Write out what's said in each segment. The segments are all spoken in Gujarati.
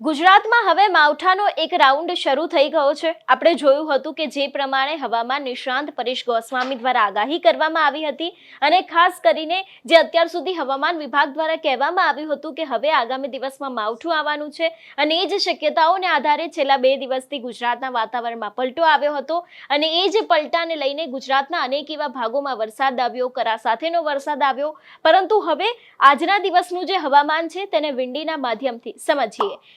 ગુજરાતમાં હવે માવઠાનો એક રાઉન્ડ શરૂ થઈ ગયો છે. આપણે જોયું હતું કે જે પ્રમાણે હવામાન નિષ્ણાંત પરેશ ગોસ્વામી દ્વારા આગાહી કરવામાં આવી હતી અને ખાસ કરીને જે અત્યાર સુધી હવામાન વિભાગ દ્વારા કહેવામાં આવ્યું હતું કે હવે આગામી દિવસમાં માવઠું આવવાનું છે અને એ જ શક્યતાઓને આધારે છેલ્લા બે દિવસથી ગુજરાતના વાતાવરણમાં પલટો આવ્યો હતો અને એ જ પલટાને લઈને ગુજરાતના અનેક એવા ભાગોમાં વરસાદ આવ્યો, કરા સાથેનો વરસાદ આવ્યો. પરંતુ હવે આજના દિવસનું જે હવામાન છે તેને વિંડીના માધ્યમથી સમજીએ.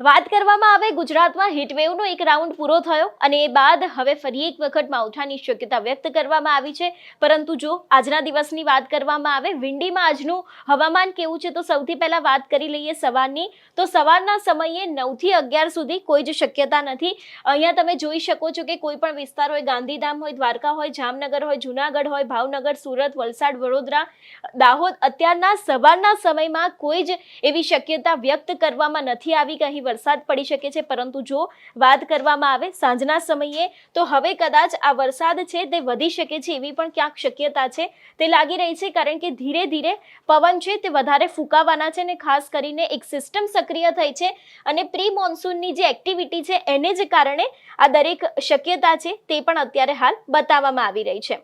વાત કરવામાં આવે, ગુજરાતમાં હીટવેવનો એક રાઉન્ડ પૂરો થયો અને એ બાદ હવે ફરી એક વખત માવઠાની શક્યતા વ્યક્ત કરવામાં આવી છે. પરંતુ જો આજના દિવસની વાત કરવામાં આવે, વિંડીમાં આજનું હવામાન કેવું છે તો સૌથી પહેલા વાત કરી લઈએ સવારની. તો સવારના સમયે નવથી અગિયાર સુધી કોઈ જ શક્યતા નથી. અહીંયા તમે જોઈ શકો છો કે કોઈ પણ વિસ્તાર હોય, ગાંધીધામ હોય, દ્વારકા હોય, જામનગર હોય, જુનાગઢ હોય, ભાવનગર, સુરત, વલસાડ, વડોદરા, દાહોદ, અત્યારના સવારના સમયમાં કોઈ જ એવી શક્યતા વ્યક્ત કરવામાં નથી આવી, કહી વરસાદ પડી શકે છે. પરંતુ જો વાત કરવામાં આવે સાંજના સમયે, તો હવે કદાચ આ વરસાદ છે તે વધી શકે છે એવી પણ ક્યાંક શક્યતા છે. તે લાગી રહી છે કારણ કે ધીરે ધીરે પવન છે તે વધારે ફૂંકાવાના છે અને ખાસ કરીને એક સિસ્ટમ સક્રિય થઈ છે અને પ્રી મોન્સૂનની જે એક્ટિવિટી છે એને જ કારણે આ દરેક શક્યતા છે તે પણ અત્યારે હાલ બતાવવામાં આવી રહી છે.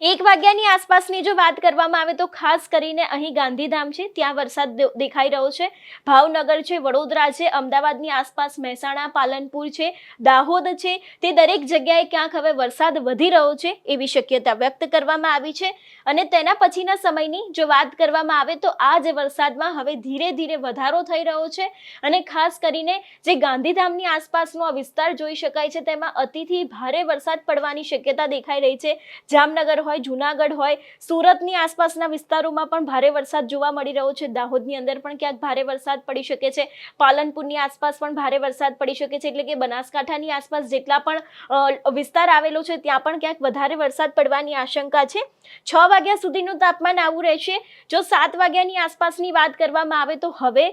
એક વાગ્યાની આસપાસની જો વાત કરવામાં આવે તો ખાસ કરીને અહીં ગાંધીધામ છે, ત્યાં વરસાદ દેખાઈ રહ્યો છે. ભાવનગર છે, વડોદરા છે, અમદાવાદની આસપાસ મહેસાણા, પાલનપુર છે, દાહોદ છે. તે દરેક જગ્યાએ ક્યાંક હવે વરસાદ વધી રહ્યો છે એવી શક્યતા વ્યક્ત કરવામાં આવી છે. અને તેના પછીના સમયની જો વાત કરવામાં આવે તો આ જ વરસાદમાં હવે ધીરે ધીરે વધારો થઈ રહ્યો છે. અને ખાસ કરીને જે ગાંધીધામની આસપાસનો આ વિસ્તાર જોઈ શકાય છે, તેમાં અતિથી ભારે વરસાદ પડવાની શક્યતા દેખાઈ રહી છે. જામનગર હોય, જુનાગઢ હોય, સુરતની આસપાસના વિસ્તારોમાં પણ ભારે વરસાદ જોવા મળી રહ્યો છે. દાહોદની અંદર પણ ક્યાંક ભારે વરસાદ પડી શકે છે. પાલનપુરની આસપાસ પણ ભારે વરસાદ પડી શકે છે, એટલે કે બનાસકાંઠાની આસપાસ જેટલા પણ વિસ્તાર આવેલો છે, ત્યાં પણ ક્યાંક વધારે વરસાદ પડવાની આશંકા છે. છ વાગ્યા સુધીનું તાપમાન આવું રહેશે. જો સાત વાગ્યાની આસપાસની વાત કરવામાં આવે તો હવે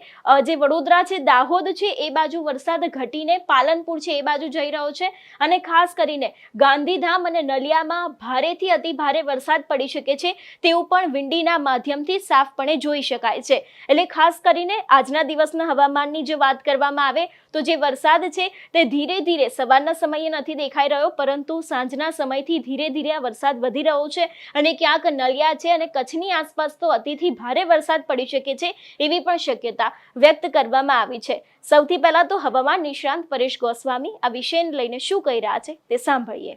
જે વડોદરા છે, દાહોદ છે, એ બાજુ વરસાદ ઘટીને પાલનપુર છે, એ બાજુ જઈ રહ્યો છે. અને ખાસ કરીને ગાંધીધામ અને નલિયામાં ભારેથી અતિ ભારે વરસાદ પડી શકે છે તેવું પણ વિંડીના માધ્યમથી સાફપણે જોઈ શકાય છે. એટલે ખાસ કરીને આજના દિવસના હવામાનની જો વાત કરવામાં આવે તો જે વરસાદ છે તે ધીરે ધીરે સવારના સમયે નથી દેખાઈ રહ્યો, પરંતુ સાંજના સમયથી ધીરે ધીરે આ વરસાદ વધી રહ્યો છે અને ક્યાંક નલિયા છે અને કચ્છની આસપાસ તો અતિથી ભારે વરસાદ પડી શકે છે એવી પણ શક્યતા વ્યક્ત કરવામાં આવી છે. સૌથી પહેલા તો હવામાન નિષ્ણાંત પરેશ ગોસ્વામી આ વિષયને લઈને શું કહી રહ્યા છે તે સાંભળીએ.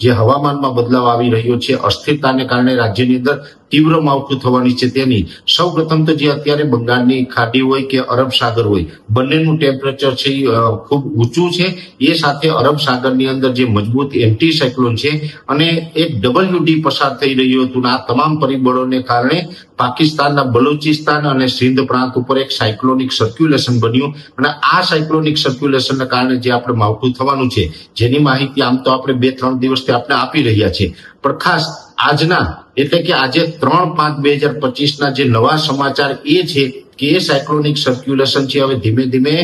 જે હવામાનમાં બદલાવ આવી રહ્યો છે અસ્થિરતાને કારણે રાજ્યની અંદર તીવ્ર માવઠું થવાની છે. તેની સૌ પ્રથમ તો જે અત્યારે બંગાળની ખાડી હોય કે અરબ સાગર હોય બંનેનું ટેમ્પરેચર છે એ, ખૂબ ઊંચું છે. એ સાથે અરબ સાગરની અંદર જે મજબૂત એન્ટી સાયક્લોન છે અને એક ડબલ્યુડી પસાર થઈ રહ્યું હતું. આ તમામ પરિબળોને કારણે પાકિસ્તાનના બલુચિસ્તાન અને સિંધ પ્રાંત ઉપર એક સાયક્લોનિક સર્ક્યુલેશન બન્યું અને આ સાયક્લોનિક સર્ક્યુલેશનને કારણે જે આપણે માવઠું થવાનું છે જેની માહિતી આમ તો આપણે બે ત્રણ દિવસથી આપણે આપી રહ્યા છીએ. પણ ખાસ આજના, એટલે કે આજે ત્રણ પાંચ બે હજાર પચીસના જે નવા સમાચાર એ છે કે એ સાયક્લોનિક સર્ક્યુલેશન છે, હવે ધીમે ધીમે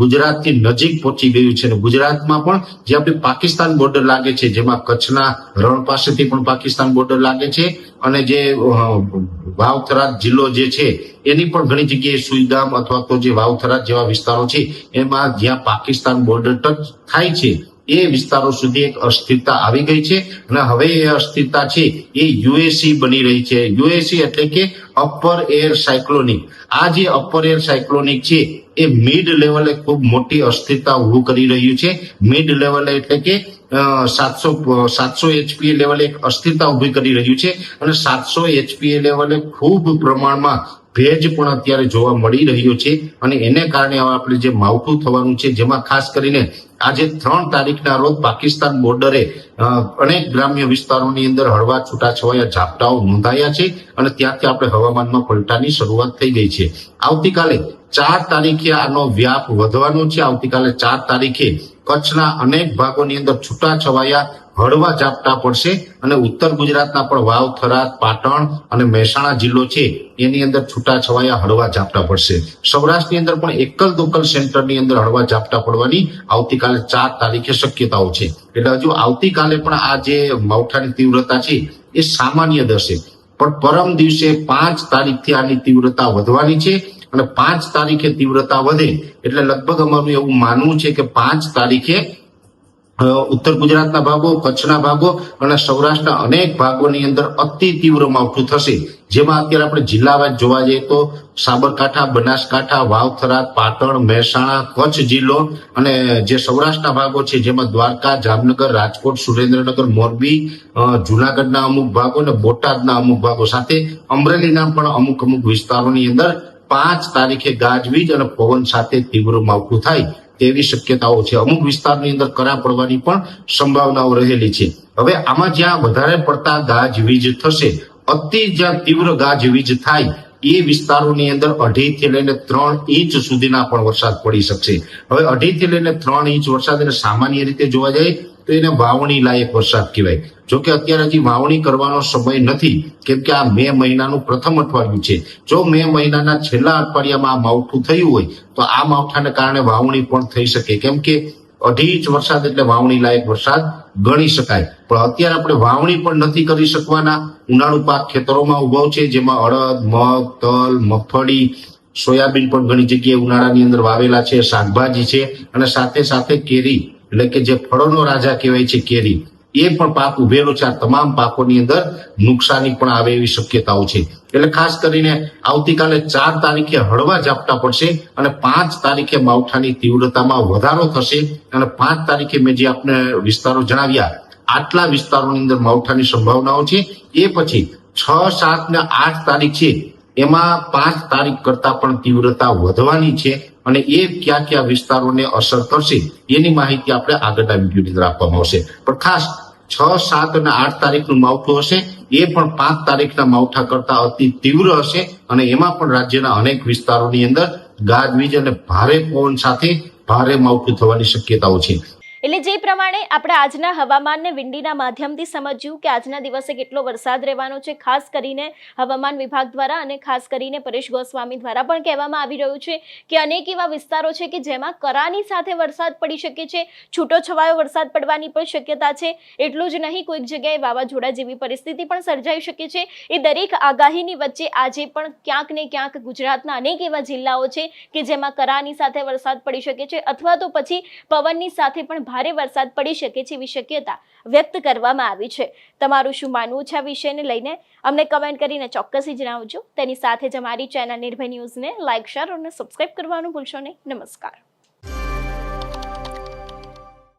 ગુજરાતથી નજીક પહોંચી ગયું છે. અને ગુજરાતમાં પણ જે આપણી પાકિસ્તાન બોર્ડર લાગે છે, જેમાં કચ્છના રણ પાસેથી પણ પાકિસ્તાન બોર્ડર લાગે છે અને જે વાવથરા જિલ્લો જે છે, એની પણ ઘણી જગ્યાએ સુઈગામ અથવા તો જે વાવથરા જેવા વિસ્તારો છે, એમાં જ્યાં પાકિસ્તાન બોર્ડર ટચ થાય છે એ વિસ્તારો સુધી એક અસ્થિરતા આવી ગઈ છે અને હવે એ અસ્થિરતા છે એ યુએસી બની રહી છે. યુએસી એટલે કે અપર એર સાયક્લોનિક આ જે અપર એર સાયક્લોનિક છે, એ મિડ લેવલે ખૂબ મોટી અસ્થિરતા ઊભું કરી રહ્યું છે. મિડ લેવલે એટલે કે સાતસો સાતસો એચપીએ લેવલે એક અસ્થિરતા ઊભી કરી રહ્યું છે અને સાતસો એચપીએ લેવલે ખૂબ પ્રમાણમાં ભેજ પણ અત્યારે જોવા મળી રહ્યો છે અને એને કારણે હવે આપણે જે માવઠું થવાનું છે, જેમાં ખાસ કરીને આજે ત્રણ તારીખના રોજ પાકિસ્તાન બોર્ડરે અનેક ગ્રામ્ય વિસ્તારોની અંદર હળવા છૂટાછવાયા ઝાપટાઓ નોંધાયા છે અને ત્યાંથી આપણે હવામાનમાં પલટાની શરૂઆત થઈ ગઈ છે. આવતીકાલે ચાર તારીખે આનો વ્યાપ વધવાનો છે. આવતીકાલે ચાર તારીખે કચ્છના અનેક ભાગોની અંદર છૂટાછવાયા હળવા ઝાપટા પડશે અને ઉત્તર ગુજરાતના પણ વાવ, થરાદ, પાટણ અને મહેસાણા જિલ્લો છે, એની અંદર છૂટાછવાયા હળવા ઝાપટા પડશે. સૌરાષ્ટ્રની અંદર પણ એકલ દોકલ સેન્ટરની અંદર હળવા ઝાપટા પડવાની આવતીકાલે ચાર તારીખે શક્યતાઓ છે. એટલે હજુ આવતીકાલે પણ આ જે માવઠાની તીવ્રતા છે, એ સામાન્ય દર્શે. પણ પરમ દિવસે પાંચ તારીખથી આની તીવ્રતા વધવાની છે અને પાંચ તારીખે તીવ્રતા વધે એટલે લગભગ અમારું એવું માનવું છે કે પાંચ તારીખે ઉત્તર ગુજરાતના ભાગો, કચ્છના ભાગો અને સૌરાષ્ટ્રના અનેક ભાગોની અંદર અતિ તીવ્ર માવઠું થશે. જેમાં અત્યારે આપણે જિલ્લાવાઇઝ જોવા જઈએ તો સાબરકાંઠા, બનાસકાંઠા, વાવથરા, પાટણ, મહેસાણા, કચ્છ જિલ્લો અને જે સૌરાષ્ટ્રના ભાગો છે, જેમાં દ્વારકા, જામનગર, રાજકોટ, સુરેન્દ્રનગર, મોરબી જુનાગઢના અમુક ભાગો અને બોટાદના અમુક ભાગો સાથે અમરેલીના પણ અમુક અમુક વિસ્તારોની અંદર પાંચ તારીખે ગાજવીજ અને પવન સાથે તીવ્ર માવઠું થાય. તેવી શક્યતાઓ છે. અમુક વિસ્તારની અંદર કરા પડવાની પણ સંભાવનાઓ રહેલી છે. હવે આમાં જ્યાં વધારે પડતા ગાજવીજ થશે, અતિ જ્યાં તીવ્ર ગાજવીજ થાય એ વિસ્તારોની અંદર અઢીથી લઈને ત્રણ ઇંચ સુધીના પણ વરસાદ પડી શકશે. હવે અઢીથી લઈને ત્રણ ઇંચ વરસાદ એને સામાન્ય રીતે જોવા જાય તો એને વાવણી લાયક વરસાદ કહેવાય. જોકે અત્યારે હજી વાવણી કરવાનો સમય નથી, કેમ કે આ મે મહિનાનું પ્રથમ અઠવાડિયું છે. જો મે મહિનાના છેલ્લા અઠવાડિયામાં આ માવઠું થયું હોય, તો આ માવઠાને કારણે વાવણી પણ થઈ શકે. કેમ કે અઢી ઇંચ વરસાદ એટલે વાવણી લાયક વરસાદ ગણી શકાય. પણ અત્યારે આપણે વાવણી પણ નથી કરી શકવાના. ઉનાળુ પાક ખેતરોમાં ઊભો છે, જેમાં અડદ, મગ, તલ, મગફળી, સોયાબીન પણ ઘણી જગ્યાએ ઉનાળાની અંદર વાવેલા છે, શાકભાજી છે અને સાથે સાથે કેરી, એટલે કે જે ફળોનો રાજા કહેવાય છે, કેરી. એ પણ પાક ઉભેલો છે. આ તમામ પાકોની અંદર નુકસાની પણ આવે એવી શક્યતાઓ છે. એટલે ખાસ કરીને આવતીકાલે ચાર તારીખે હળવા ઝાપટા પડશે અને પાંચ તારીખે માવઠાની તીવ્રતામાં વધારો થશે અને પાંચ તારીખે મેં જે આપને વિસ્તારો જણાવ્યા, આટલા વિસ્તારોની અંદર માવઠાની સંભાવનાઓ છે. એ પછી છ, સાત ને આઠ તારીખ છે, એમાં પાંચ તારીખ કરતા પણ તીવ્રતા વધવાની છે અને એ કયા કયા વિસ્તારોને અસર કરશે એની માહિતી આપણે આગળના વિડીયોની અંદર આપવામાં આવશે. પણ ખાસ છ, સાત અને આઠ તારીખનું માવઠું હશે. એ પણ પાંચ તારીખના માવઠા કરતા અતિ તીવ્ર હશે અને એમાં પણ રાજ્યના અનેક વિસ્તારોની અંદર ગાજવીજ અને ભારે પવન સાથે ભારે માવઠું થવાની શક્યતાઓ છે. એટલે જે પ્રમાણે આપણે આજના હવામાનને વિંડીના માધ્યમથી સમજ્યું કે આજના દિવસે કેટલો વરસાદ રહેવાનો છે, ખાસ કરીને હવામાન વિભાગ દ્વારા અને ખાસ કરીને પરેશ ગોસ્વામી દ્વારા પણ કહેવામાં આવી રહ્યું છે કે અનેક એવા વિસ્તારો છે કે જેમાં કરાની સાથે વરસાદ પડી શકે છે, છૂટો છવાયો વરસાદ પડવાની પણ શક્યતા છે, એટલું જ નહીં કોઈક જગ્યાએ વાવાઝોડા જેવી પરિસ્થિતિ પણ સર્જાઈ શકે છે. એ દરેક આગાહીની વચ્ચે આજે પણ ક્યાંક ને ક્યાંક ગુજરાતના અનેક એવા જિલ્લાઓ છે કે જેમાં કરાની સાથે વરસાદ પડી શકે છે અથવા તો પછી પવનની સાથે પણ ભારે વરસાદ પડી શકે એવી શક્યતા વ્યક્ત કરવામાં આવી છે. તમારું શું માનવું છે આ વિષયને લઈને? અમને કમેન્ટ કરીને ચોક્કસથી જણાવજો. તેની સાથે જ અમારી ચેનલ નિર્ભય ન્યૂઝને લાઇક શેર અને સબસ્ક્રાઇબ કરવાનું ભૂલશો નહીં. નમસ્કાર.